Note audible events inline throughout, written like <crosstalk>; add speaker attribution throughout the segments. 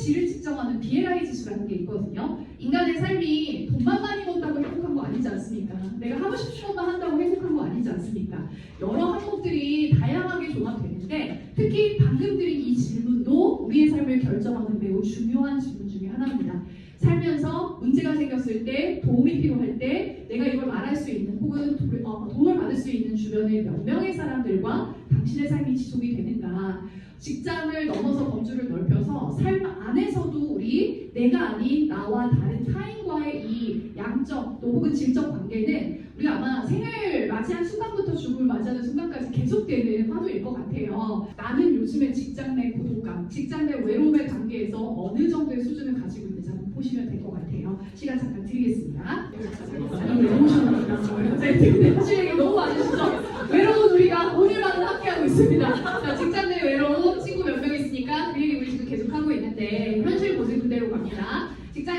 Speaker 1: 질을 측정하는 BLI 지수라는 게 있거든요. 인간의 삶이 돈만 많이 번다고 행복한 거 아니지 않습니까? 내가 하고 싶은 것만 한다고 행복한 거 아니지 않습니까? 여러 항목들이 다양하게 종합되는데 특히 방금 드린 이 질문도 우리의 삶을 결정하는 매우 중요한 질문 중에 하나입니다. 살면서 문제가 생겼을 때 도움이 필요할 때 내가 이걸 말할 수 있는 혹은 도, 어, 도움을 받을 수 있는 주변의 몇 명의 사람들과 당신의 삶이 지속이 되는가 넘어서 범주를 넓혀서 삶 안에서도 우리 내가 아닌 나와 다른 타인과의 이 양적 또 혹은 질적 관계는 우리가 아마 생을 맞이한 순간부터 죽음을 맞이하는 순간까지 계속되는 화두일 것 같아요. 나는 요즘에 직장 내 고독감, 직장 내 외로움의 관계에서 어느 정도의 수준을 가지고 있는지 한번 보시면 될 것 같아요. 시간 잠깐 드리겠습니다. 아니, 외로우셨나요? 얘기 너무 많으시죠? 외로운 우리가 오늘만 함께하고 있습니다. 자, 직장 내 외로움 친구 몇 명 있으니까 그 얘기 우리 지금 계속 하고 있는데 현실 고지 그대로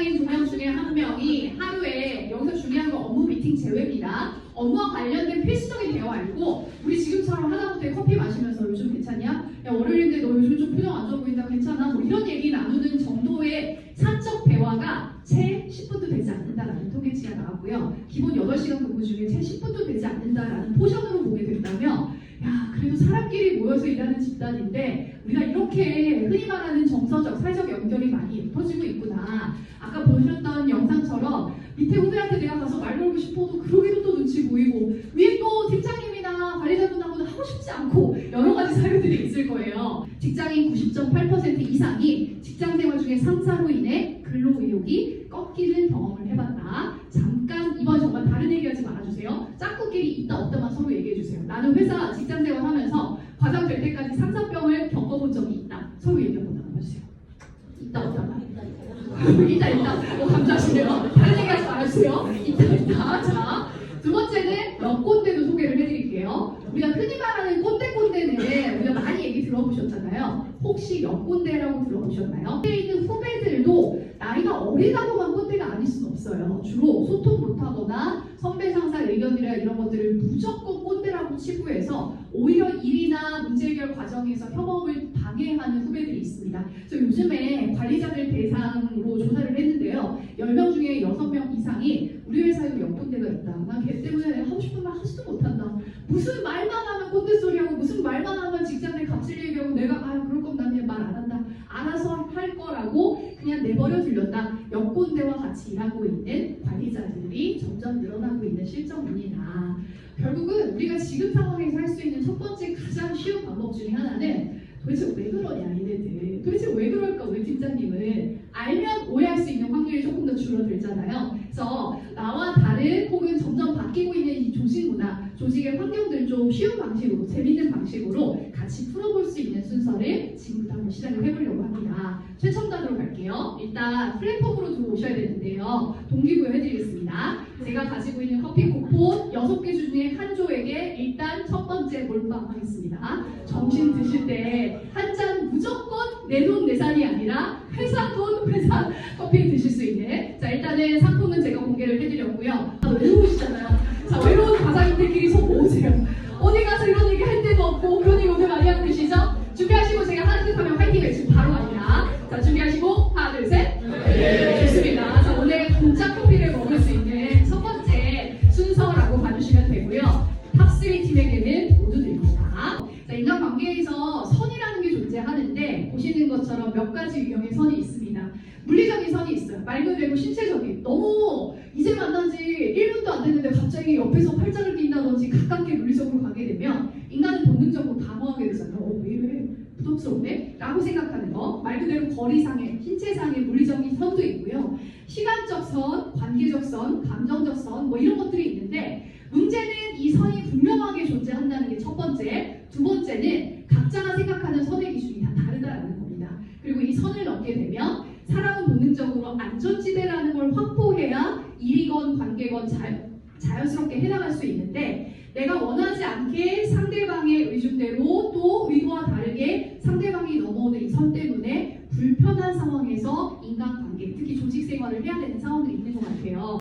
Speaker 1: 직장인 두 명 중에 한 명이 하루에 여기서 중요한 건 업무 미팅 제외입니다. 업무와 관련된 필수적인 대화 아니고 우리 지금처럼 하다못해 커피 마시면서 요즘 괜찮냐? 야 월요일인데 너 요즘 좀 표정 안 좋아 보인다 괜찮아? 뭐 이런 얘기 나누는 정도의 사적 대화가 채 10분도 되지 않는다라는 통계치가 나왔고요. 기본 8시간 근무 중에 채 10분도 되지 않는다라는 포션으로 보게 된다면 야 그래도 사람끼리 모여서 일하는 집단인데 우리가 이렇게 흔히 말하는 정서적 사회적 연결 밑에 후배한테 내가 가서 말 걸고 싶어도 그러기도 또 눈치 보이고 위에 또 팀장님이나 관리자분하고는 하고 싶지 않고 여러 가지 사유들이 있을 거예요. 직장인 90.8% 이상이 직장 생활 중에 상사로 인해 근로 의욕이 꺾이는 경험을 해봤다. 잠깐 이번 정말 다른 얘기하지 말아주세요. 짝꿍끼리 있다 없다만 서로 얘기해주세요. 나는 회사 직장 생활 하면서 과장 될 때까지 상사병을 겪어본 적이 있다. 서로 얘기 한번 나눠주세요. 있다 없다만. 있다 있다. <laughs> 어 감사하 여꼰대라고 들어보셨나요? 옆에 있는 후배들도 나이가 어리다고만 꼰대가 아닐 수는 없어요 주로 소통 못하거나 선배 상사 의견이나 이런 것들을 무조건 꼰대라고 치부해서 오히려 일이나 문제 해결 과정에서 협업을 방해하는 후배들이 있습니다. 그래서 요즘에 관리자들 대상으로 조사를 했는데요. 10명 중에 6명 이상이 우리 회사에도 역꼰대가 있다. 난 걔 때문에 하고 싶은 말 하지도 못한다. 무슨 말만 하면 꼰대 소리하고 무슨 말만 하면 직장 내 갑질 얘기하고 내가 아 그럴 거면 난 그냥 말 안 한다. 알아서 할 거라고 그냥 내버려 둘렸다. 역꼰대와 같이 일하고 있는 관리자들이 점점 늘어나고 있는 실정입니다. 결국은 우리가 지금 상황에서 할 수 있는 첫 번째 가장 쉬운 방법 중에 하나는 도대체 왜 그러냐 얘네들 도대체 왜 그럴까 우리 팀장님은 알면 오해할 수 있는 확률이 조금 더 줄어들잖아요 그래서 나와 다른 혹은 점점 바뀌고 있는 이 조직 문화 조직의 환경들을 좀 쉬운 방식으로 재밌는 방식으로 같이 풀어볼 순서를 지금부터 한번 시작을 해보려고 합니다 최첨단으로 갈게요 일단 플랫폼으로 들어오셔야 되는데요 동기부여 해드리겠습니다 제가 가지고 있는 커피 쿠폰 6개 중에 한 조에게 일단 첫 번째 몰빵 하겠습니다. 점심 드실 때 한 잔 무조건 내 돈 내산이 아니라 회사 돈 회사 커피 드실 수 있는 자 일단은 상품은 제가 공개를 해드렸고요. 아, 외로우시잖아요. 자 외로운 과장님들끼리 손 모으세요. 어디 가서 이런 얘기 할 데도 없고 그런 얘기 오늘 많이 하고 계시죠? 준비하시고 제가 하나 둘 하면 화이팅 외치고 바로 갑니다. 자 준비하시고 하나 둘 셋. 네, 좋습니다. 자 오늘 공짜 커피를 먹을 수 있는 첫 번째 순서라고 봐주시면 되고요. 탑3 팀에게는 모두 드립니다. 자, 인간관계에서 선이라는 게 존재하는데 보시는 것처럼 몇 가지 유형의 선이 있습니다. 물리적인 선이 있어요. 말 그대로 신체적인. 너무 이제 만난 지 1분도 안 됐는데 갑자기 옆에서 팔짱을 낀다든지 가깝게 물리적으로 가게 되면 인간은 본능적으로 당황하게 되잖아요. 어, 왜 이래? 부담스럽네? 라고 생각하는 거. 말 그대로 거리상의, 신체상의 물리적인 선도 있고요. 시간적 선, 관계적 선, 감정적 선, 뭐 이런 것들이 있는데 문제는 이 선이 분명하게 존재한다는 게 첫 번째. 두 번째는 각자가 생각하는 선의 기준이 다 다르다는 겁니다. 그리고 이 선을 넘게 되면 사람은 본능적으로 안전지대라는 걸 확보해야 일이건 관계건 자, 자연스럽게 해나갈 수 있는데 내가 원하지 않게 상대방의 의중대로 또 상대방이 넘어오는 이 선 때문에 불편한 상황에서 인간관계, 특히 조직 생활을 해야 되는 같아요.